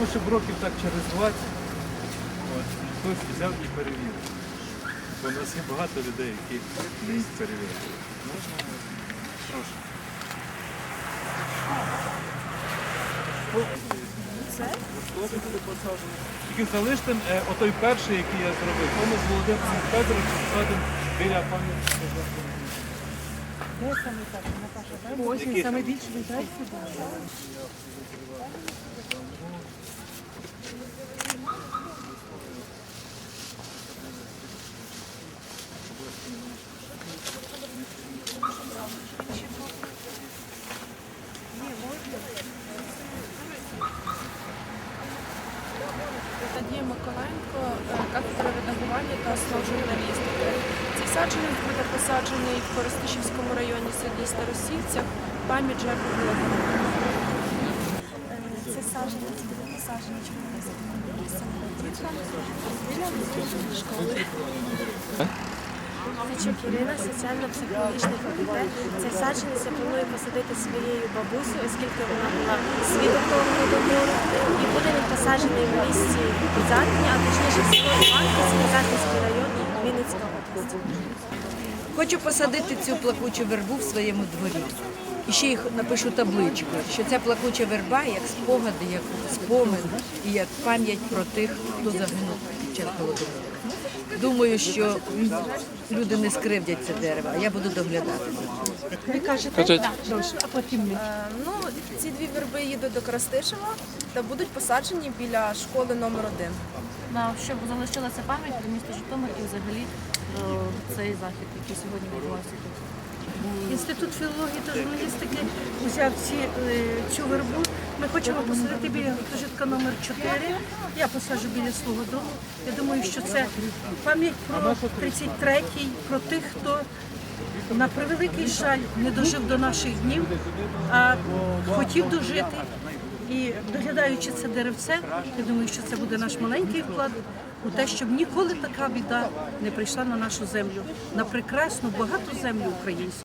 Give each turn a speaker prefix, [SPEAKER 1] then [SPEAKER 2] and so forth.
[SPEAKER 1] Ну, щоб років так через 20 от, хтось взяв і перевірив. Бо у нас є багато людей, які перевіряють. Можна? Прошу.
[SPEAKER 2] Це?
[SPEAKER 1] Тільки залиште е, отой перший, який я зробив. Тому з Володимиром Федоровичем посадимо біля пам'ятника.
[SPEAKER 2] Ось він саме більше лежать сюди.
[SPEAKER 3] Надія Миколенко, е, кафедра редагування та основ журналістики. Цей саджанець буде посаджений в Коростишівському районі селі Старосівцях пам'ять жертв Голодомору.
[SPEAKER 2] Це саджанець буде посаджений біля музичної школи. Ткачук Ірина, соціально-психологічний факультет. Цей саджанець я планую посадити своєю бабусею, оскільки вона була свідком Голодомору. І буде він посаджений в місті Козатні, а точніше в село Іванківське, Козатинський район, Вінницька область.
[SPEAKER 4] Хочу посадити цю плакучу вербу в своєму дворі. І ще їх напишу табличку, що ця плакуча верба як спогади, як спомин і як пам'ять про тих, хто загинув під час голодомору. Думаю, що люди не скривдять це дерево, а я буду доглядати.
[SPEAKER 2] Ви кажете, а потім.
[SPEAKER 3] Е, Ну, ці дві верби їдуть до Коростишева та будуть посаджені біля школи номер 1
[SPEAKER 5] на щоб залишилася пам'ять про місто Житомир і взагалі про цей захід, який сьогодні відбувався тут.
[SPEAKER 6] Інститут філології та журналістики взяв ці, е, цю вербу. Ми хочемо посадити біля гуртожитка номер 4. Я посаджу біля свого дому. Я думаю, що це пам'ять про 33-й, про тих, хто на превеликий жаль не дожив до наших днів, а хотів дожити. І доглядаючи це деревце, я думаю, що це буде наш маленький вклад у те, щоб ніколи така біда не прийшла на нашу землю, на прекрасну, багату землю українську.